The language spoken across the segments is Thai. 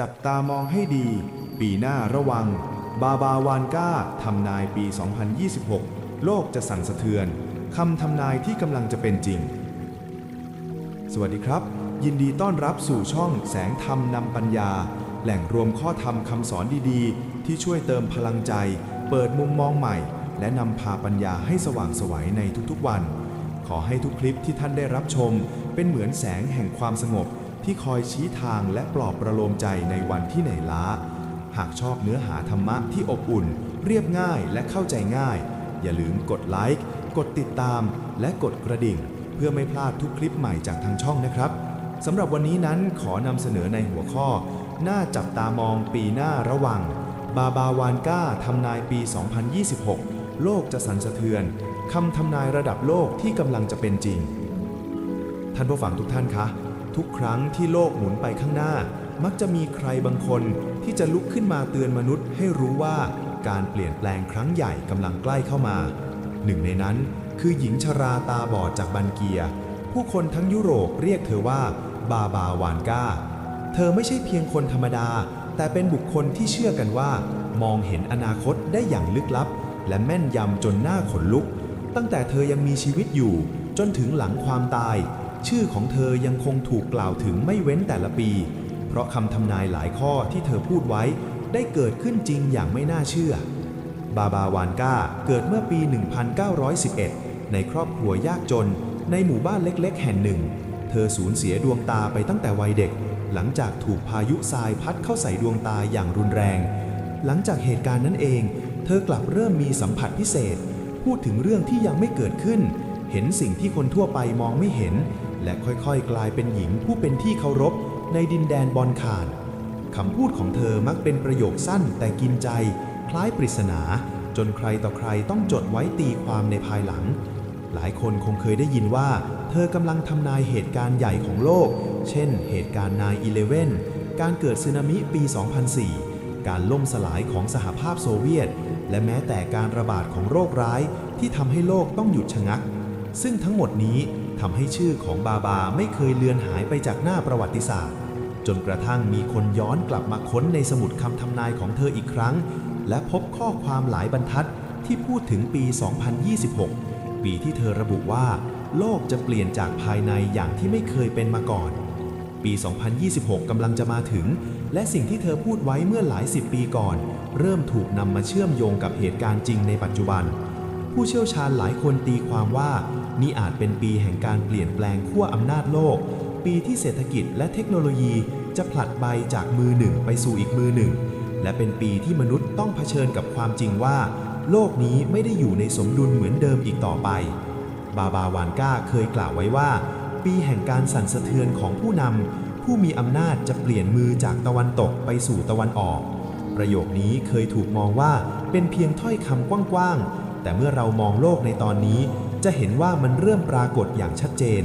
จับตามองให้ดี ปีหน้าระวัง บาบาวานก้าทำนายปี 2026 โลกจะสั่นสะเทือนคำทำนายที่กำลังจะเป็นจริง สวัสดีครับ ยินดีต้อนรับสู่ช่องแสงธรรมนำปัญญา แหล่งรวมข้อธรรมคำสอนดีๆ ที่ช่วยเติมพลังใจ เปิดมุมมองใหม่ และนำพาปัญญาให้สว่างไสวัยในทุกๆวัน ขอให้ทุกคลิปที่ท่านได้รับชม เป็นเหมือนแสงแห่งความสงบ ที่คอยชี้ทางและปลอบประโลมใจในวันที่เหนื่อยล้า หากชอบเนื้อหาธรรมะที่อบอุ่น เรียบง่ายและเข้าใจง่าย อย่าลืมกดไลค์ กดติดตาม และกดกระดิ่ง เพื่อไม่พลาดทุกคลิปใหม่จากทางช่องนะครับสำหรับวันนี้นั้นขอนำเสนอในหัวข้อ หน่าจับตามองปีหน้าระวัง บาบาวานก้าทำนายปี 2026 โลกจะสั่นสะเทือนคำทำนายระดับโลกที่กำลังจะเป็นจริง ท่านผู้ฟังทุกท่านคะ ทุกครั้งที่โลกหมุนไปข้างหน้า มักจะมีใครบางคนที่จะลุกขึ้นมาเตือนมนุษย์ให้รู้ว่าการเปลี่ยนแปลงครั้งใหญ่กำลังใกล้เข้ามา หนึ่งในนั้นคือหญิงชราตาบอดจากบันเกีย ผู้คนทั้งยุโรปเรียกเธอว่า บาบาวานกาเธอไม่ใช่เพียงคนธรรมดา แต่เป็นบุคคลที่เชื่อกันว่า มองเห็นอนาคตได้อย่างลึกลับ และแม่นยำจนหน้าขนลุก ตั้งแต่เธอยังมีชีวิตอยู่ จนถึงหลังความตาย ชื่อของเธอยังคงถูกกล่าวถึงไม่เว้นแต่ละปี เพราะคำทำนายหลายข้อที่เธอพูดไว้ได้เกิดขึ้นจริงอย่างไม่น่าเชื่อ บาบาวานกาเกิดเมื่อปี 1911 ในครอบครัวยากจนในหมู่บ้านเล็กๆ แห่งหนึ่ง เธอสูญเสียดวงตาไปตั้งแต่วัยเด็ก หลังจากถูกพายุทรายพัดเข้าใส่ดวงตาอย่างรุนแรง หลังจากเหตุการณ์นั้นเอง เธอกลับเริ่มมีสัมผัสพิเศษ พูดถึงเรื่องที่ยังไม่เกิดขึ้น เห็นสิ่งที่คนทั่วไปมองไม่เห็น และค่อยๆ กลายเป็นหญิงผู้เป็นที่เคารพในดินแดนบอลขานคำพูดของเธอมักเป็นประโยคสั้นแต่กินใจ คล้ายปริศนา จนใครต่อใครต้องจดไว้ตีความในภายหลัง หลายคนคงเคยได้ยินว่า เธอกำลังทำนายเหตุการณ์ใหญ่ของโลก เช่น เหตุการณ์นาย11การเกิดสึนามิปี 2004 การล่มสลายของสหภาพโซเวียต และแม้แต่การระบาดของโรคร้ายที่ทำให้โลกต้องหยุดชะงัก ซึ่งทั้งหมดนี้ ทำให้ชื่อของบาบาไม่เคยเลือนหายไปจากหน้าประวัติศาสตร์ จนกระทั่งมีคนย้อนกลับมาค้นในสมุดคำทำนายของเธออีกครั้ง และพบข้อความหลายบรรทัดที่พูดถึงปี 2026 ปีที่เธอระบุว่า โลกจะเปลี่ยนจากภายในอย่างที่ไม่เคยเป็นมาก่อน ปี 2026 กำลังจะมาถึง และสิ่งที่เธอพูดไว้เมื่อหลายสิบปีก่อน เริ่มถูกนำมาเชื่อมโยงกับเหตุการณ์จริงในปัจจุบัน ผู้เชี่ยวชาญหลายคนตีความว่า นี่อาจเป็นปีแห่งการเปลี่ยนแปลงขั้วอำนาจโลก ปีที่เศรษฐกิจและเทคโนโลยีจะผลัดใบจากมือหนึ่งไปสู่อีกมือหนึ่ง และเป็นปีที่มนุษย์ต้องเผชิญกับความจริงว่า โลกนี้ไม่ได้อยู่ในสมดุลเหมือนเดิมอีกต่อไป บาบาวานก้าเคยกล่าวไว้ว่า ปีแห่งการสั่นสะเทือนของผู้นำผู้มีอำนาจจะเปลี่ยนมือจากตะวันตกไปสู่ตะวันออก ประโยคนี้เคยถูกมองว่าเป็นเพียงถ้อยคำกว้างๆแต่เมื่อเรามองโลกในตอนนี้ จะเห็นว่ามันเริ่มปรากฏอย่างชัดเจน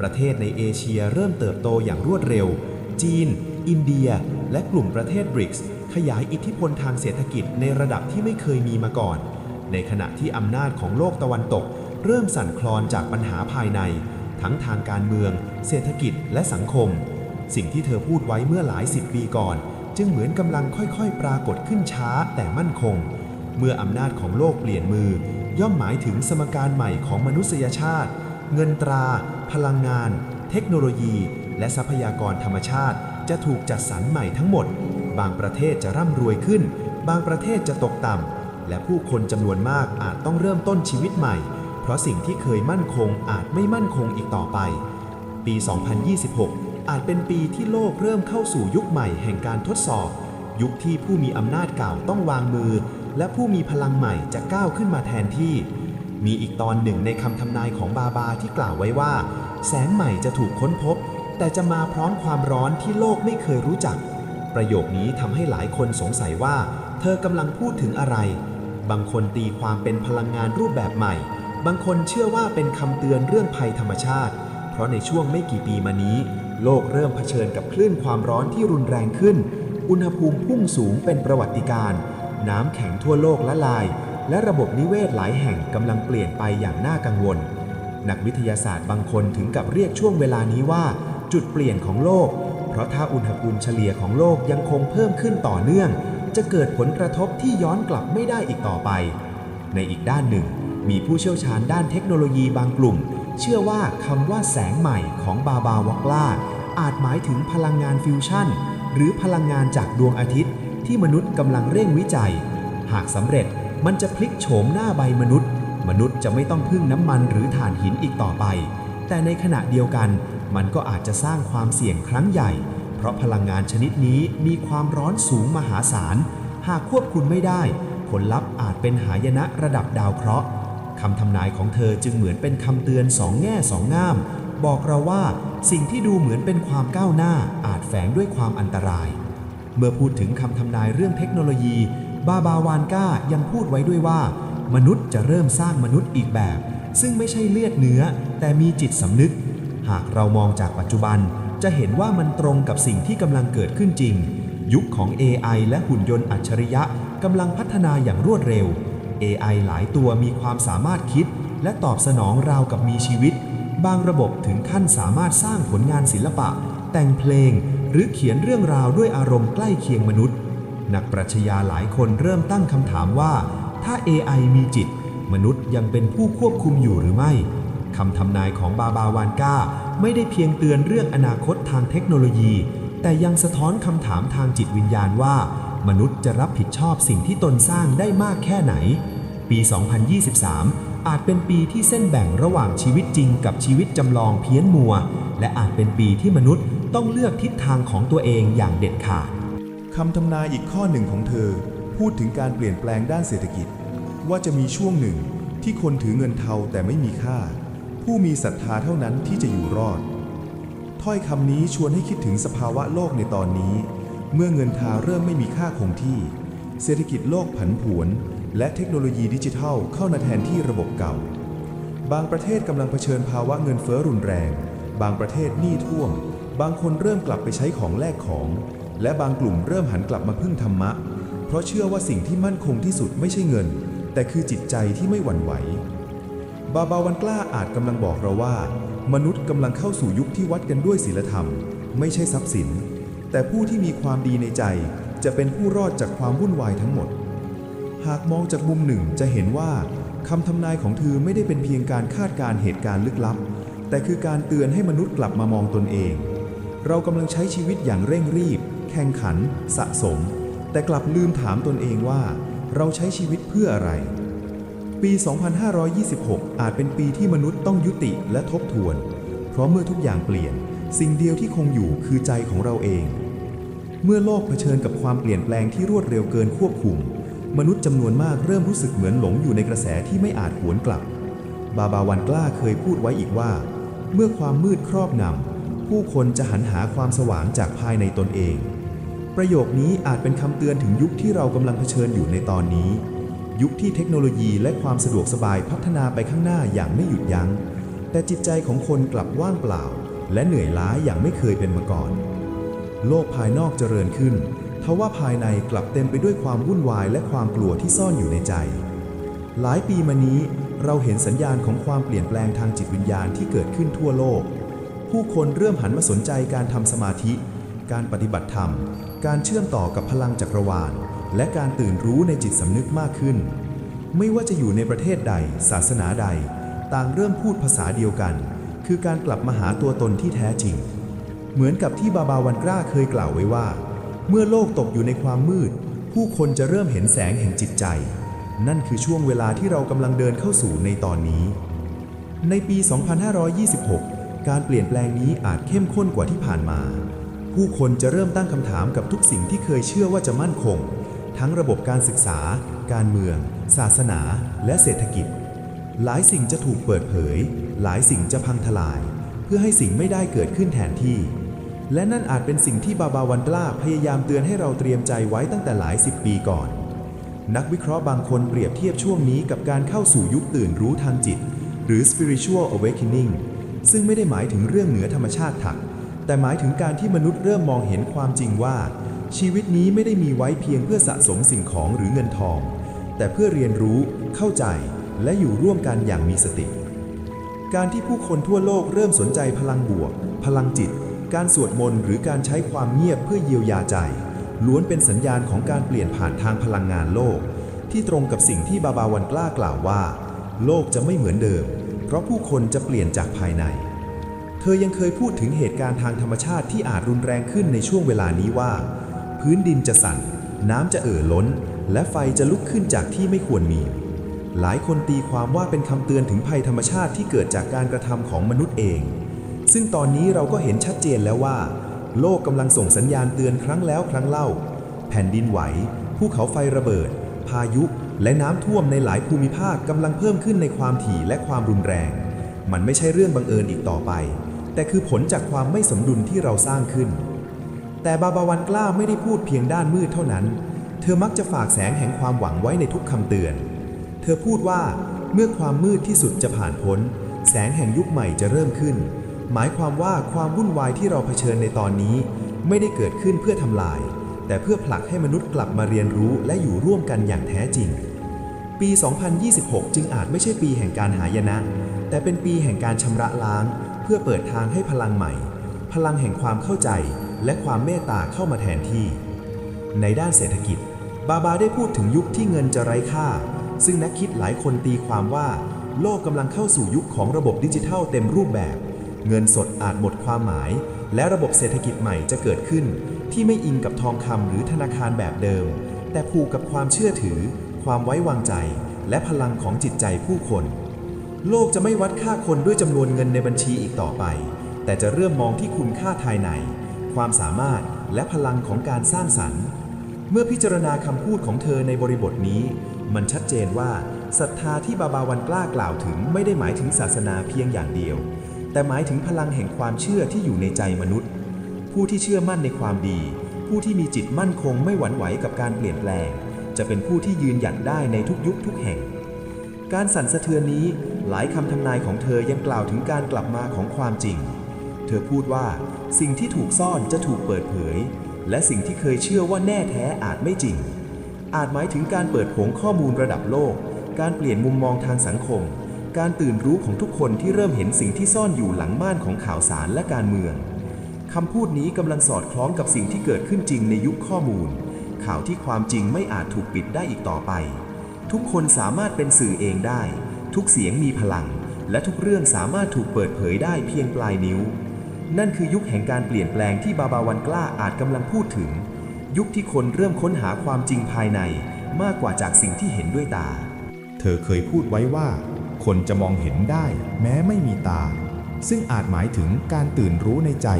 ประเทศในเอเชียเริ่มเติบโตอย่างรวดเร็ว จีน อินเดีย และกลุ่มประเทศบริกส์ขยายอิทธิพลทางเศรษฐกิจในระดับที่ไม่เคยมีมาก่อน ในขณะที่อำนาจของโลกตะวันตก เริ่มสั่นคลอนจากปัญหาภายใน ทั้งทางการเมือง เศรษฐกิจและสังคม สิ่งที่เธอพูดไว้เมื่อหลายสิบปีก่อน จึงเหมือนกำลังค่อยๆ ปรากฏขึ้นช้าแต่มั่นคง เมื่ออำนาจของโลกเปลี่ยนมือ ย่อมหมายถึงสมการใหม่ของมนุษยชาติ เงินตรา พลังงาน เทคโนโลยี และทรัพยากรธรรมชาติ จะถูกจัดสรรใหม่ทั้งหมด บางประเทศจะร่ำรวยขึ้น บางประเทศจะตกต่ำ และผู้คนจำนวนมากอาจต้องเริ่มต้นชีวิตใหม่ เพราะสิ่งที่เคยมั่นคงอาจไม่มั่นคงอีกต่อไป ปี 2026 อาจเป็นปีที่โลกเริ่มเข้าสู่ยุคใหม่แห่งการทดสอบ ยุคที่ผู้มีอำนาจเก่าต้องวางมือ และผู้มีพลังใหม่จะก้าวขึ้นมาแทนที่ มีอีกตอนหนึ่งในคำทำนายของบาบาที่กล่าวไว้ว่า แสงใหม่จะถูกค้นพบ แต่จะมาพร้อมความร้อนที่โลกไม่เคยรู้จัก ประโยคนี้ทำให้หลายคนสงสัยว่า เธอกำลังพูดถึงอะไร บางคนตีความเป็นพลังงานรูปแบบใหม่ บางคนเชื่อว่าเป็นคำเตือนเรื่องภัยธรรมชาติ เพราะในช่วงไม่กี่ปีมานี้ โลกเริ่มเผชิญกับคลื่นความร้อนที่รุนแรงขึ้น อุณหภูมิพุ่งสูงเป็นประวัติการณ์ น้ำแข็งทั่วโลกละลาย และระบบนิเวศหลายแห่งกำลังเปลี่ยนไปอย่างน่ากังวล นักวิทยาศาสตร์บางคนถึงกับเรียกช่วงเวลานี้ว่า จุดเปลี่ยนของโลก เพราะถ้าอุณหภูมิเฉลี่ยของโลกยังคงเพิ่มขึ้นต่อเนื่อง จะเกิดผลกระทบที่ย้อนกลับไม่ได้อีกต่อไป ในอีกด้านหนึ่ง มีผู้เชี่ยวชาญด้านเทคโนโลยีบางกลุ่ม เชื่อว่าคำว่าแสงใหม่ของบาบาวอกลาอาจหมายถึงพลังงานฟิวชั่น หรือพลังงานจากดวงอาทิตย์ ที่มนุษย์กำลังเร่งวิจัย หากสำเร็จมันจะพลิกโฉมหน้าใบมนุษย์ มนุษย์จะไม่ต้องพึ่งน้ำมันหรือถ่านหินอีกต่อไป แต่ในขณะเดียวกัน มันก็อาจจะสร้างความเสี่ยงครั้งใหญ่ เพราะพลังงานชนิดนี้มีความร้อนสูงมหาศาล หากควบคุมไม่ได้ ผลลัพธ์อาจเป็นหายนะระดับดาวเคราะห์คำทำนายของเธอจึงเหมือนเป็นคำเตือนสองแง่สองง่าม บอกเราว่าสิ่งที่ดูเหมือนเป็นความก้าวหน้าอาจแฝงด้วยความอันตราย เมื่อพูดถึงคำทำนายเรื่องเทคโนโลยี บาบาวานก้ายังพูดไว้ด้วยว่า มนุษย์จะเริ่มสร้างมนุษย์อีกแบบ ซึ่งไม่ใช่เลือดเนื้อ แต่มีจิตสำนึก หากเรามองจากปัจจุบัน จะเห็นว่ามันตรงกับสิ่งที่กำลังเกิดขึ้นจริง ยุคของ AI และหุ่นยนต์อัจฉริยะกำลังพัฒนาอย่างรวดเร็ว AI หลายตัวมีความสามารถคิด และตอบสนองราวกับมีชีวิต บางระบบถึงขั้นสามารถสร้างผลงานศิลปะ แต่งเพลง หรือเขียนเรื่องราวด้วยอารมณ์ใกล้เคียงมนุษย์ นักปรัชญาหลายคนเริ่มตั้งคำถามว่า ถ้า AI มีจิต มนุษย์ยังเป็นผู้ควบคุมอยู่หรือไม่คำทำนายของบาบาวานกาไม่ได้เพียงเตือนเรื่องอนาคตทางเทคโนโลยี แต่ยังสะท้อนคำถามทางจิตวิญญาณว่า มนุษย์จะรับผิดชอบสิ่งที่ตนสร้างได้มากแค่ไหน ปี 2023 อาจเป็นปีที่เส้นแบ่งระหว่างชีวิตจริงกับชีวิตจำลองเพี้ยนมัว และอาจเป็นปีที่มนุษย์ ต้องเลือกทิศทางของตัวเองอย่างเด็ดขาดคำทำนายอีกข้อหนึ่งของเธอ พูดถึงการเปลี่ยนแปลงด้านเศรษฐกิจ ว่าจะมีช่วงหนึ่งที่คนถือเงินเทาแต่ไม่มีค่า ผู้มีศรัทธาเท่านั้นที่จะอยู่รอด ถ้อยคำนี้ชวนให้คิดถึงสภาวะโลกในตอนนี้ เมื่อเงินทาเริ่มไม่มีค่าคงที่ เศรษฐกิจโลกผันผวน และเทคโนโลยีดิจิทัลเข้ามาแทนที่ระบบเก่า บางประเทศกำลังเผชิญภาวะเงินเฟ้อรุนแรง บางประเทศหนี้ท่วม บางคนเริ่มกลับไปใช้ของแลกของ และบางกลุ่มเริ่มหันกลับมาพึ่งธรรมะ เพราะเชื่อว่าสิ่งที่มั่นคงที่สุดไม่ใช่เงิน แต่คือจิตใจที่ไม่หวั่นไหว บาบาวันกล้าอาจกำลังบอกเราว่า มนุษย์กำลังเข้าสู่ยุคที่วัดกันด้วยศีลธรรม ไม่ใช่ทรัพย์สิน แต่ผู้ที่มีความดีในใจจะเป็นผู้รอดจากความวุ่นวายทั้งหมด หากมองจากมุมหนึ่งจะเห็นว่าคำทำนายของเธอไม่ได้เป็นเพียงการคาดการณ์เหตุการณ์ลึกลับ แต่คือการเตือนให้มนุษย์กลับมามองตนเอง เรากำลังใช้ชีวิตอย่างเร่งรีบ แข่งขัน สะสม แต่กลับลืมถามตนเองว่า เราใช้ชีวิตเพื่ออะไร ปี 2526 อาจเป็นปีที่มนุษย์ต้องยุติและทบทวน เพราะเมื่อทุกอย่างเปลี่ยน สิ่งเดียวที่คงอยู่คือใจของเราเอง เมื่อโลกเผชิญกับความเปลี่ยนแปลงที่รวดเร็วเกินควบคุม มนุษย์จำนวนมากเริ่มรู้สึกเหมือนหลงอยู่ในกระแสที่ไม่อาจหวนกลับ บาบาวันกล้าเคยพูดไว้อีกว่า เมื่อความมืดครอบงำ ผู้คนจะหันหาความสว่างจากภายในตนเอง ประโยคนี้อาจเป็นคำเตือนถึงยุคที่เรากำลังเผชิญอยู่ในตอนนี้ ยุคที่เทคโนโลยีและความสะดวกสบายพัฒนาไปข้างหน้าอย่างไม่หยุดยัง้ง แต่จิตใจของคนกลับว่างเปล่า และเหนื่อยล้าอย่างไม่เคยเป็นมาก่อน โลกภายนอกเจริญขึ้นทว่าภายในกลับเต็มไปด้วยความวุ่นวายและความกลัวที่ซ่อนอยู่ในใจ หลายปีมานี้เราเห็นสัญญาณของความเปลี่ยนแปลงทางจิตวิญญาณที่เกิดขึ้นทั่วโลก ผู้คนเริ่มหันมาสนใจการทำสมาธิ การปฏิบัติธรรม การเชื่อมต่อกับพลังจักรวาล และการตื่นรู้ในจิตสำนึกมากขึ้น ไม่ว่าจะอยู่ในประเทศใด ศาสนาใด ต่างเริ่มพูดภาษาเดียวกัน คือการกลับมาหาตัวตนที่แท้จริง เหมือนกับที่บาบาวันกล้าเคยกล่าวไว้ว่า เมื่อโลกตกอยู่ในความมืด ผู้คนจะเริ่มเห็นแสงแห่งจิตใจ นั่นคือช่วงเวลาที่เรากำลังเดินเข้าสู่ในตอนนี้ ในปี 2526 การเปลี่ยนแปลงนี้อาจเข้มข้นกว่าที่ผ่านมา ผู้คนจะเริ่มตั้งคำถามกับทุกสิ่งที่เคยเชื่อว่าจะมั่นคง ทั้งระบบการศึกษา การเมือง ศาสนา และเศรษฐกิจ หลายสิ่งจะถูกเปิดเผย หลายสิ่งจะพังทลาย เพื่อให้สิ่งไม่ได้เกิดขึ้นแทนที่และนั่นอาจเป็นสิ่งที่บาบาวันกล้าพยายามเตือนให้เราเตรียมใจไว้ตั้งแต่หลายสิบปีก่อน นักวิเคราะห์บางคนเปรียบเทียบช่วงนี้กับการเข้าสู่ยุคตื่นรู้ทางจิต หรือ spiritual awakening ซึ่งไม่ได้หมายถึงเรื่องเหนือธรรมชาติถัก แต่หมายถึงการที่มนุษย์เริ่มมองเห็นความจริงว่า ชีวิตนี้ไม่ได้มีไว้เพียงเพื่อสะสมสิ่งของหรือเงินทอง แต่เพื่อเรียนรู้ เข้าใจ และอยู่ร่วมกันอย่างมีสติ การที่ผู้คนทั่วโลกเริ่มสนใจพลังบวก พลังจิต การสวดมนต์หรือการใช้ความเงียบเพื่อเยียวยาใจ ล้วนเป็นสัญญาณของการเปลี่ยนผ่านทางพลังงานโลก ที่ตรงกับสิ่งที่บาบาวันกล้ากล่าวว่า โลกจะไม่เหมือนเดิม เพราะผู้คนจะเปลี่ยนจากภายใน เธอยังเคยพูดถึงเหตุการณ์ทางธรรมชาติที่อาจรุนแรงขึ้นในช่วงเวลานี้ว่า พื้นดินจะสั่น น้ำจะเอ่อล้น และไฟจะลุกขึ้นจากที่ไม่ควรมี หลายคนตีความว่าเป็นคำเตือนถึงภัยธรรมชาติที่เกิดจากการกระทำของมนุษย์เอง ซึ่งตอนนี้เราก็เห็นชัดเจนแล้วว่า โลกกำลังส่งสัญญาณเตือนครั้งแล้วครั้งเล่า แผ่นดินไหว ภูเขาไฟระเบิด พายุ และน้ำท่วมในหลายภูมิภาคกำลังเพิ่มขึ้นในความถี่และความรุนแรง มันไม่ใช่เรื่องบังเอิญอีกต่อไป แต่คือผลจากความไม่สมดุลที่เราสร้างขึ้น แต่บาบาวันกล้าไม่ได้พูดเพียงด้านมืดเท่านั้น เธอมักจะฝากแสงแห่งความหวังไว้ในทุกคำเตือน เธอพูดว่าเมื่อความมืดที่สุดจะผ่านพ้น แสงแห่งยุคใหม่จะเริ่มขึ้น หมายความว่าความวุ่นวายที่เราเผชิญในตอนนี้ ไม่ได้เกิดขึ้นเพื่อทำลาย แต่เพื่อผลักให้มนุษย์กลับมาเรียนรู้และอยู่ร่วมกันอย่างแท้จริง ปี 2026 จึงอาจไม่ใช่ปีแห่งการหายนะ แต่เป็นปีแห่งการชำระล้าง เพื่อเปิดทางให้พลังใหม่ พลังแห่งความเข้าใจและความเมตตาเข้ามาแทนที่ ในด้านเศรษฐกิจ บาบาได้พูดถึงยุคที่เงินจะไร้ค่า ซึ่งนักคิดหลายคนตีความว่า โลกกำลังเข้าสู่ยุคของระบบดิจิทัลเต็มรูปแบบ เงินสดอาจหมดความหมาย และระบบเศรษฐกิจใหม่จะเกิดขึ้น ที่ไม่อิงกับทองคำหรือธนาคารแบบเดิม แต่ผูกกับความเชื่อถือ ความไว้วางใจ และพลังของจิตใจผู้คน โลกจะไม่วัดค่าคนด้วยจำนวนเงินในบัญชีอีกต่อไป แต่จะเริ่มมองที่คุณค่าภายใน ความสามารถและพลังของการสร้างสรรค์ เมื่อพิจารณาคำพูดของเธอในบริบทนี้ มันชัดเจนว่าศรัทธาที่บาบาวันกล้ากล่าวถึงไม่ได้หมายถึงศาสนาเพียงอย่างเดียว แต่หมายถึงพลังแห่งความเชื่อที่อยู่ในใจมนุษย์ ผู้ที่เชื่อมั่นในความดี ผู้ที่มีจิตมั่นคงไม่หวั่นไหวกับการเปลี่ยนแปลง จะเป็นผู้ที่ยืนหยัดได้ในทุกยุคทุกแห่ง การสั่นสะเทือนนี้หลายคำทำนายของเธอยังกล่าวถึงการกลับมาของความจริง เธอพูดว่าสิ่งที่ถูกซ่อนจะถูกเปิดเผย และสิ่งที่เคยเชื่อว่าแน่แท้อาจไม่จริง อาจหมายถึงการเปิดโผงข้อมูลระดับโลก การเปลี่ยนมุมมองทางสังคม การตื่นรู้ของทุกคนที่เริ่มเห็นสิ่งที่ซ่อนอยู่หลังม่านของข่าวสารและการเมือง คำพูดนี้กำลังสอดคล้องกับสิ่งที่เกิดขึ้นจริงในยุคข้อมูล ข่าวที่ความจริงไม่อาจถูกปิดได้อีกต่อไป ทุกคนสามารถเป็นสื่อเองได้ ทุกเสียงมีพลัง และทุกเรื่องสามารถถูกเปิดเผยได้เพียงปลายนิ้ว นั่นคือยุคแห่งการเปลี่ยนแปลงที่บาบาวันกล้าอาจกำลังพูดถึง ยุคที่คนเริ่มค้นหาความจริงภายใน มากกว่าจากสิ่งที่เห็นด้วยตา เธอเคยพูดไว้ว่า คนจะมองเห็นได้ แม้ไม่มีตา ซึ่งอาจหมายถึงการตื่นรู้ในใจ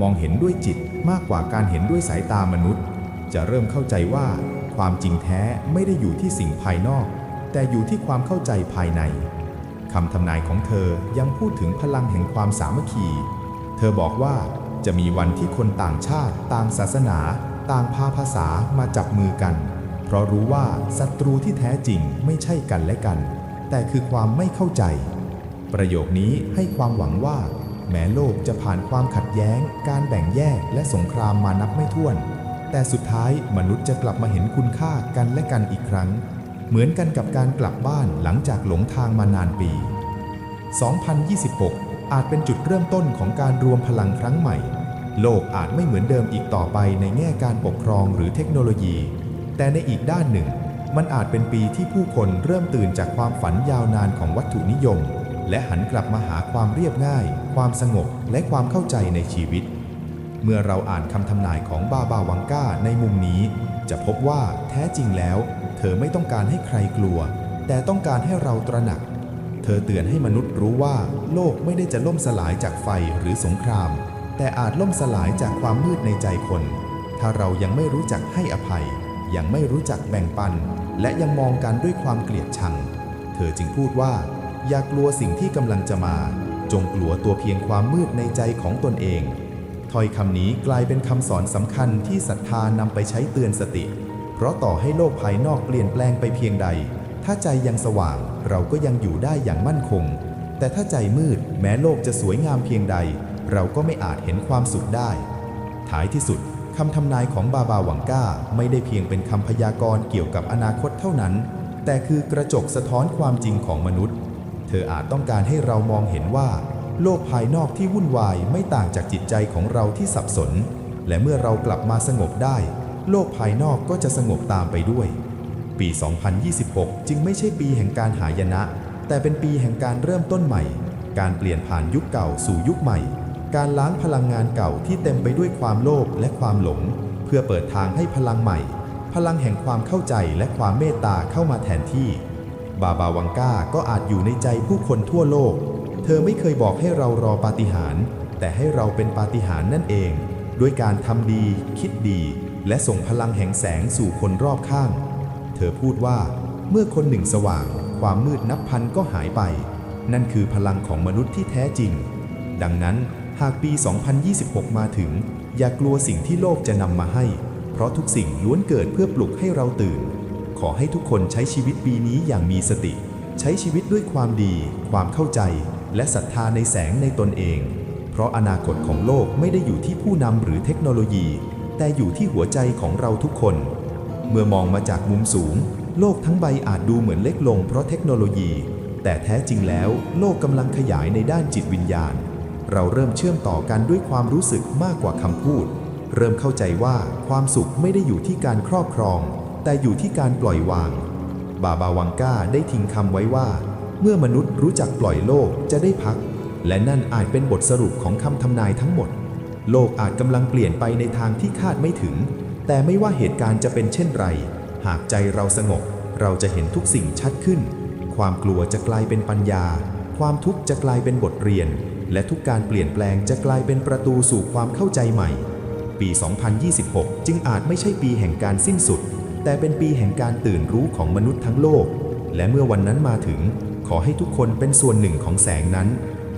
มองเห็นด้วยจิตมากกว่าการเห็นด้วยสายตามนุษย์ จะเริ่มเข้าใจว่าความจริงแท้ไม่ได้อยู่ที่สิ่งภายนอก แต่อยู่ที่ความเข้าใจภายในคำทำนายของเธอยังพูดถึงพลังแห่งความสามัคคี เธอบอกว่าจะมีวันที่คนต่างชาติ ต่างศาสนา ต่างพาภาษามาจับมือกัน เพราะรู้ว่าศัตรูที่แท้จริงไม่ใช่กันและกัน แต่คือความไม่เข้าใจ ประโยคนี้ให้ความหวังว่า แม้โลกจะผ่านความขัดแย้ง การแบ่งแยกและสงครามมานับไม่ถ้วน แต่สุดท้ายมนุษย์จะกลับมาเห็นคุณค่ากันและกันอีกครั้ง เหมือนกันกับการกลับบ้านหลังจากหลงทางมานานปี 2026 อาจเป็นจุดเริ่มต้นของการรวมพลังครั้งใหม่ โลกอาจไม่เหมือนเดิมอีกต่อไปในแง่การปกครองหรือเทคโนโลยี แต่ในอีกด้านหนึ่ง มันอาจเป็นปีที่ผู้คนเริ่มตื่นจากความฝันยาวนานของวัตถุนิยม และหันกลับมาหาความเรียบง่าย ความสงบ และความเข้าใจในชีวิต เมื่อเราอ่านคำทำนายของบาบาวังก้าในมุมนี้ จะพบว่าแท้จริงแล้ว เธอไม่ต้องการให้ใครกลัว แต่ต้องการให้เราตระหนัก เธอเตือนให้มนุษย์รู้ว่า โลกไม่ได้จะล่มสลายจากไฟหรือสงคราม แต่อาจล่มสลายจากความมืดในใจคน ถ้าเรายังไม่รู้จักให้อภัย ยังไม่รู้จักแบ่งปัน และยังมองกันด้วยความเกลียดชัง เธอจึงพูดว่า อย่ากลัวสิ่งที่กำลังจะมา จงกลัวตัวเพียงความมืดในใจของตนเอง ถ้อยคำนี้กลายเป็นคำสอนสำคัญที่ศรัทธานำไปใช้เตือนสติ เพราะต่อให้โลกภายนอกเปลี่ยนแปลงไปเพียงใด ถ้าใจยังสว่างเราก็ยังอยู่ได้อย่างมั่นคง แต่ถ้าใจมืดแม้โลกจะสวยงามเพียงใด เราก็ไม่อาจเห็นความสุขได้ ท้ายที่สุดคำทำนายของบาบาหวังก้าไม่ได้เพียงเป็นคำพยากรณ์เกี่ยวกับอนาคตเท่านั้น แต่คือกระจกสะท้อนความจริงของมนุษย์ เธออาจต้องการให้เรามองเห็นว่า โลกภายนอกที่วุ่นวายไม่ต่างจากจิตใจของเราที่สับสน และเมื่อเรากลับมาสงบได้ โลกภายนอกก็จะสงบตามไปด้วย ปี 2026 จึงไม่ใช่ปีแห่งการหายนะ แต่เป็นปีแห่งการเริ่มต้นใหม่ การเปลี่ยนผ่านยุคเก่าสู่ยุคใหม่ การล้างพลังงานเก่าที่เต็มไปด้วยความโลภและความหลง เพื่อเปิดทางให้พลังใหม่ พลังแห่งความเข้าใจและความเมตตาเข้ามาแทนที่ บาบาวังกาก็อาจอยู่ในใจผู้คนทั่วโลก เธอไม่เคยบอกให้เรารอปาฏิหาริย์แต่ให้เราเป็นปาฏิหาริย์นั่นเอง ด้วยการทำดี คิดดี และส่งพลังแห่งแสงสู่คนรอบข้าง เธอพูดว่า เมื่อคนหนึ่งสว่าง ความมืดนับพันก็หายไป นั่นคือพลังของมนุษย์ที่แท้จริง ดังนั้นหากปี 2026 มาถึง อย่ากลัวสิ่งที่โลกจะนำมาให้ เพราะทุกสิ่งล้วนเกิดเพื่อปลุกให้เราตื่น ขอให้ทุกคนใช้ชีวิตปีนี้อย่างมีสติ ใช้ชีวิตด้วยความดี ความเข้าใจ และศรัทธาในแสงในตนเอง เพราะอนาคตของโลกไม่ได้อยู่ที่ผู้นำหรือเทคโนโลยี แต่อยู่ที่หัวใจของเราทุกคน เมื่อมองมาจากมุมสูง โลกทั้งใบอาจดูเหมือนเล็กลงเพราะเทคโนโลยี แต่แท้จริงแล้ว โลกกำลังขยายในด้านจิตวิญญาณ เราเริ่มเชื่อมต่อกันด้วยความรู้สึกมากกว่าคำพูด เริ่มเข้าใจว่าความสุขไม่ได้อยู่ที่การครอบครอง แต่อยู่ที่การปล่อยวาง บาบาวังกาได้ทิ้งคำไว้ว่า เมื่อมนุษย์รู้จักปล่อยโลกจะได้พัก และนั่นอาจเป็นบทสรุปของคำทำนายทั้งหมด โลกอาจกำลังเปลี่ยนไปในทางที่คาดไม่ถึง แต่ไม่ว่าเหตุการณ์จะเป็นเช่นไร หากใจเราสงบ เราจะเห็นทุกสิ่งชัดขึ้น ความกลัวจะกลายเป็นปัญญา ความทุกข์จะกลายเป็นบทเรียน และทุกการเปลี่ยนแปลงจะกลายเป็นประตูสู่ความเข้าใจใหม่ ปี 2026 จึงอาจไม่ใช่ปีแห่งการสิ้นสุด แต่เป็นปีแห่งการตื่นรู้ของมนุษย์ทั้งโลก และเมื่อวันนั้นมาถึง ขอให้ทุกคนเป็นส่วนหนึ่งของแสงนั้น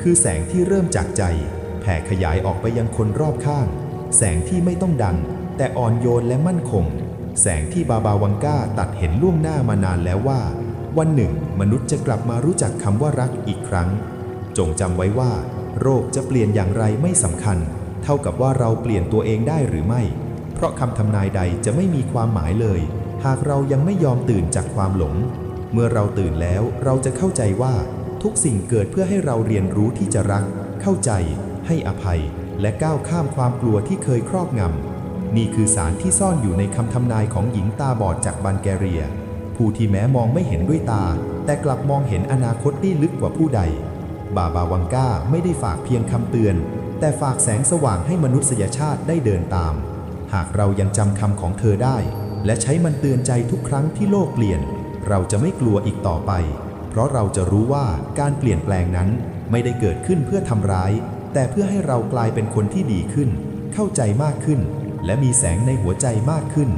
คือแสงที่เริ่มจากใจ แผ่ขยายออกไปยังคนรอบข้าง แสงที่ไม่ต้องดัง แต่อ่อนโยนและมั่นคง แสงที่บาบาวังกาตัดเห็นล่วงหน้ามานานแล้วว่า วันหนึ่ง มนุษย์จะกลับมารู้จักคำว่ารักอีกครั้ง จงจำไว้ว่า โรคจะเปลี่ยนอย่างไรไม่สำคัญ เท่ากับว่าเราเปลี่ยนตัวเองได้หรือไม่ เพราะคำทำนายใดจะไม่มีความหมายเลย หากเรายังไม่ยอมตื่นจากความหลง เมื่อเราตื่นแล้วเราจะเข้าใจว่า ทุกสิ่งเกิดเพื่อให้เราเรียนรู้ที่จะรัก เข้าใจ ให้อภัย และก้าวข้ามความกลัวที่เคยครอบงำนี่คือสารที่ซ่อนอยู่ในคำทำนายของหญิงตาบอดจากบันแกเรีย ผู้ที่แม้มองไม่เห็นด้วยตา แต่กลับมองเห็นอนาคตที่ลึกกว่าผู้ใด บาบาวังกาไม่ได้ฝากเพียงคำเตือน แต่ฝากแสงสว่างให้มนุษยชาติได้เดินตาม หากเรายังจำคำของเธอได้ และใช้มันเตือนใจทุกครั้งที่โลกเปลี่ยน เราจะไม่กลัวอีกต่อไป เพราะเราจะรู้ว่าการเปลี่ยนแปลงนั้นไม่ได้เกิดขึ้นเพื่อทำร้าย แต่เพื่อให้เรากลายเป็นคนที่ดีขึ้น เข้าใจมากขึ้น และมีแสงในหัวใจมากขึ้น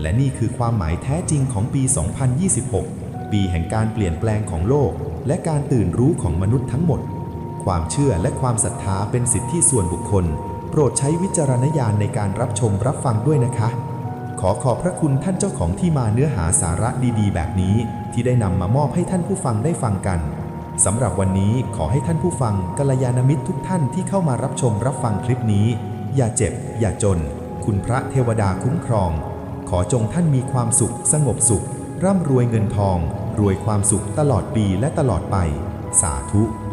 และนี่คือความหมายแท้จริงของปี 2026 ปีแห่งการเปลี่ยนแปลงของโลก และการตื่นรู้ของมนุษย์ทั้งหมด ความเชื่อและความศรัทธาเป็นสิทธิส่วนบุคคล โปรดใช้วิจารณญาณในการรับชมรับฟังด้วยนะคะ ขอขอบพระคุณท่านเจ้าของที่มาเนื้อหาสาระดีๆ แบบนี้ ที่ได้นำมามอบให้ท่านผู้ฟังได้ฟังกันสำหรับวันนี้ขอให้ท่านผู้ฟังกัลยาณมิตรทุกท่านที่เข้ามารับชมรับฟังคลิปนี้ อย่าเจ็บ อย่าจน คุณพระเทวดาคุ้มครอง ขอจงท่านมีความสุข สงบสุข ร่ำรวยเงินทอง รวยความสุขตลอดปีและตลอดไป สาธุ